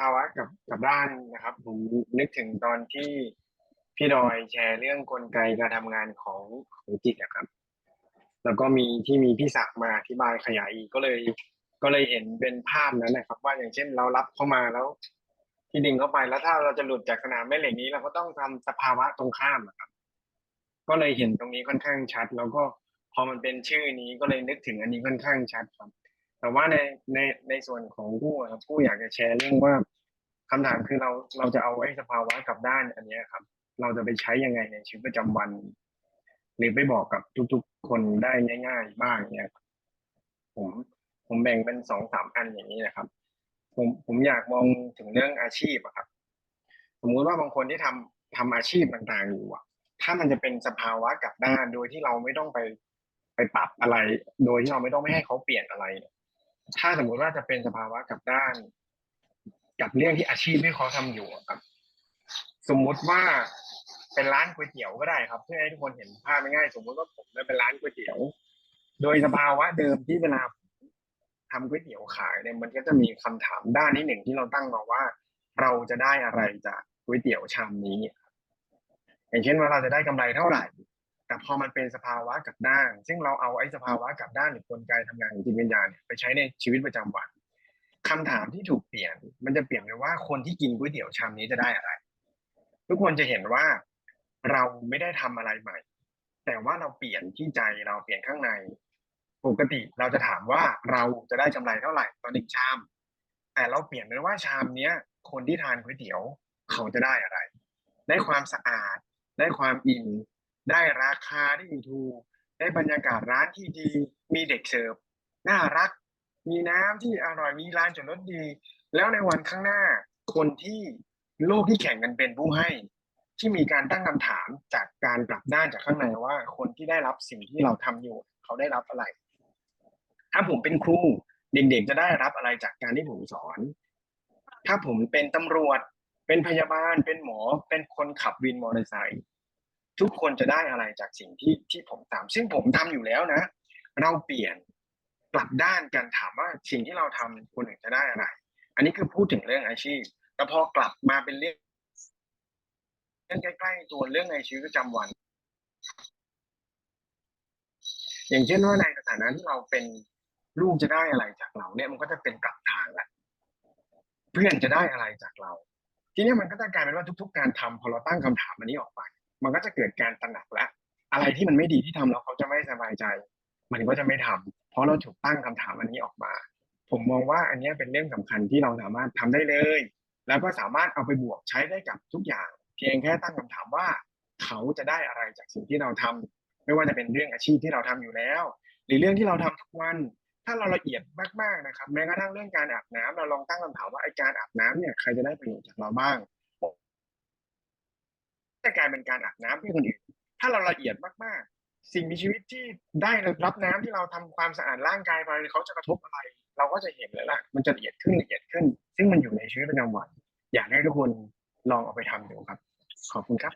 ภาวะกับกับด้านนะครับ ผมนึกถึงตอนที่พี่ดอยแชร์เรื่องกลไกการทำงานของของจิตนะครับ แล้วก็มีที่มีพี่ศักมาอธิบายขยายอีกก็เลย ก็เลยเห็นเป็นภาพนั้นนะครับ ว่าอย่างเช่นเรารับเข้ามาแล้ว ที่ดึงเข้าไปแล้วถ้าเราจะหลุดจากสนามแม่เหล็กนี้ เราก็ต้องทำสภาวะตรงข้ามนะครับ ก็เลยเห็นตรงนี้ค่อนข้างชัด แล้วก็พอมันเป็นชื่อนี้ก็เลยนึกถึงอันนี้ค่อนข้างชัดครับ แต่ว่าในในในส่วนของผู้อะครับผู้อยากจะแชร์เรื่องว่าคำถามคือเราเราจะเอาไอ้สภาวะกลับด้านอันเนี้ยครับ เราจะไปใช้ยังไงในชีวิตประจำวัน หรือไปบอกกับทุกๆคนได้ง่าย ๆ บ้างเนี่ยผมผมแบ่งเป็นสองสามอันอย่างนี้นะครับ ผมผมอยากมองถึงเรื่องอาชีพอะครับ สมมุติว่าบางคนที่ทำทำอาชีพต่างๆอยู่อะถ้ามันจะเป็นสภาวะกลับด้านโดยที่เราไม่ต้องไปไปปรับอะไร โดยที่เราไม่ต้องไม่ให้เขาเปลี่ยนอะไรเนี่ย ถ้าสมมติว่าจะเป็นสภาวะกับด้าน กับเรื่องที่อาชีพที่เขาทำอยู่ครับ สมมุติว่าเป็นร้านก๋วยเตี๋ยวก็ได้ครับ เพื่อให้ทุกคนเห็นภาพง่ายๆสมมติว่าผมเนี่ยเป็นร้านก๋วยเตี๋ยว โดยสภาวะเดิมที่เวลาทำก๋วยเตี๋ยวขายเนี่ยมันก็จะมีคำถามด้านที่หนึ่งที่เราตั้งมาว่า เราจะได้อะไรจากก๋วยเตี๋ยวชามนี้อย่างเช่นว่าเราจะได้กำไรเท่าไหร่ แต่พอมันเป็นสภาวะกับด้าน ซึ่งเราเอาไอ้สภาวะกับด้านหรือกลไกทำงานของจิตวิญญาณเนี่ยไปใช้ในชีวิตประจำวันคำถามที่ถูกเปลี่ยน มันจะเปลี่ยนไปว่าคนที่กินก๋วยเตี๋ยวชามนี้จะได้อะไร ทุกคนจะเห็นว่าเราไม่ได้ทำอะไรใหม่ แต่ว่าเราเปลี่ยนที่ใจเราเปลี่ยนข้างใน ปกติเราจะถามว่าเราจะได้กำไรเท่าไหร่ต่อหนึ่งชาม แต่เราเปลี่ยนเป็นว่าชามเนี้ย คนที่ทานก๋วยเตี๋ยวเขาจะได้อะไร ได้ความสะอาด ได้ความอิ่ม ได้ราคาที่ถูกได้บรรยากาศร้านที่ดี มีเด็กเสิร์ฟน่ารัก มีน้ำที่อร่อยมีร้านจอดรถดี แล้วในวันข้างหน้า คนที่โลกที่แข่งกันเป็นผู้ให้ ที่มีการตั้งคำถามจากการกลับด้านจากข้างในว่า คนที่ได้รับสิ่งที่เราทำอยู่ เขาได้รับอะไร ถ้าผมเป็นครูเด็กๆจะได้รับอะไรจากการที่ผมสอน ถ้าผมเป็นตำรวจ เป็นพยาบาล เป็นหมอ เป็นคนขับวินมอเตอร์ไซค์ ทุกคนจะได้อะไรจากสิ่งที่ที่ผมทำซึ่งผมทำอยู่แล้วนะ เราเปลี่ยนกลับด้านกันถามว่าสิ่งที่เราทำคนอื่นจะได้อะไร อันนี้คือพูดถึงเรื่องอาชีพแต่พอกลับมาเป็นเรื่องเรื่องใกล้ๆตัวเรื่องในชีวิตประจำวัน อย่างเช่นว่าในสถานะที่เราเป็นลูกจะได้อะไรจากเรา เนี่ยมันก็จะเป็นกลับทางละเพื่อนจะได้อะไรจากเรา ทีนี้มันก็จะกลายเป็นว่าทุก ๆ การทำพอเราตั้งคำถามอันนี้ออกไป มันก็จะเกิดการตระหนักและ อะไรที่มันไม่ดีที่ทำแล้วเขาจะไม่สบายใจ มันก็จะไม่ทำเพราะเราถูกตั้งคำถามอันนี้ออกมา ผมมองว่าอันนี้เป็นเรื่องสำคัญที่เราสามารถทำได้เลย แล้วก็สามารถเอาไปบวกใช้ได้กับทุกอย่าง เพียงแค่ตั้งคำถามว่า เขาจะได้อะไรจากสิ่งที่เราทำไม่ว่าจะเป็นเรื่องอาชีพที่เราทำอยู่แล้ว หรือเรื่องที่เราทำทุกวันถ้าเราละเอียดมากๆนะครับ แม้กระทั่งเรื่องการอาบน้ำเราลองตั้งคำถามว่าไอการอาบน้ำเนี่ยใครจะได้ประโยชน์จากเราบ้าง จะกลายเป็นการอาบน้ำเพื่อคนอื่นถ้าเราละเอียดมากๆ สิ่งมีชีวิตที่ได้รับน้ำที่เราทำความสะอาดร่างกายไปเขาจะกระทบอะไร เราก็จะเห็นเลยล่ะมันจะละเอียดขึ้นละเอียดขึ้น ซึ่งมันอยู่ในชีวิตประจำวัน อยากให้ทุกคนลองเอาไปทำดูครับ ขอบคุณครับ